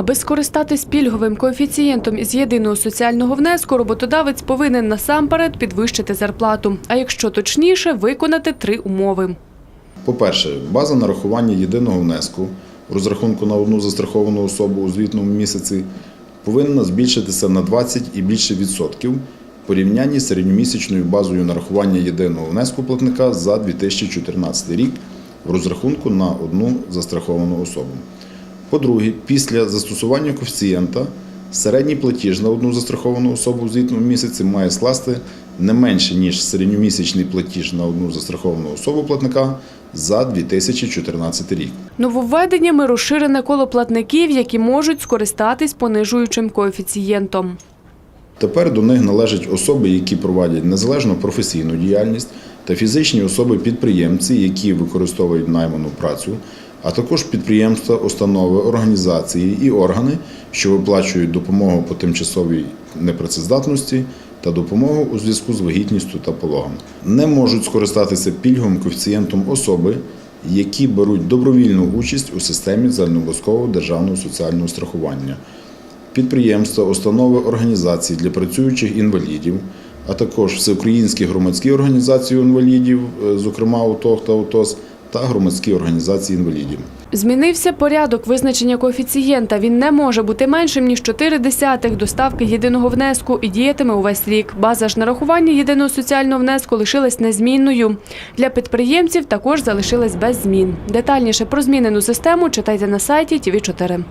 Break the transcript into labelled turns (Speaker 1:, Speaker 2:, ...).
Speaker 1: Аби скористатись пільговим коефіцієнтом із єдиного соціального внеску, роботодавець повинен насамперед підвищити зарплату. А якщо точніше, виконати три умови.
Speaker 2: По-перше, база нарахування єдиного внеску в розрахунку на одну застраховану особу у звітному місяці повинна збільшитися на 20 і більше відсотків в порівнянні з середньомісячною базою нарахування єдиного внеску платника за 2014 рік в розрахунку на одну застраховану особу. По-друге, після застосування коефіцієнта середній платіж на одну застраховану особу в звітному місяці має скласти не менше, ніж середньомісячний платіж на одну застраховану особу платника за 2014 рік.
Speaker 1: Нововведеннями розширене коло платників, які можуть скористатись понижуючим коефіцієнтом.
Speaker 2: Тепер до них належать особи, які проводять незалежну професійну діяльність та фізичні особи-підприємці, які використовують найману працю, а також підприємства, установи, організації і органи, що виплачують допомогу по тимчасовій непрацездатності та допомогу у зв'язку з вагітністю та пологом. Не можуть скористатися пільговим коефіцієнтом особи, які беруть добровільну участь у системі загальнообов'язкового державного соціального страхування підприємства, установи, організації для працюючих інвалідів, а також всеукраїнські громадські організації інвалідів, е, зокрема УТОГ та УТОС, та громадські організації інвалідів.
Speaker 1: Змінився порядок визначення коефіцієнта. Він не може бути меншим ніж 4 десятих до ставки єдиного внеску і діятиме увесь рік. База ж нарахування єдиного соціального внеску лишилась незмінною. Для підприємців також залишилась без змін. Детальніше про змінену систему читайте на сайті ТВ 4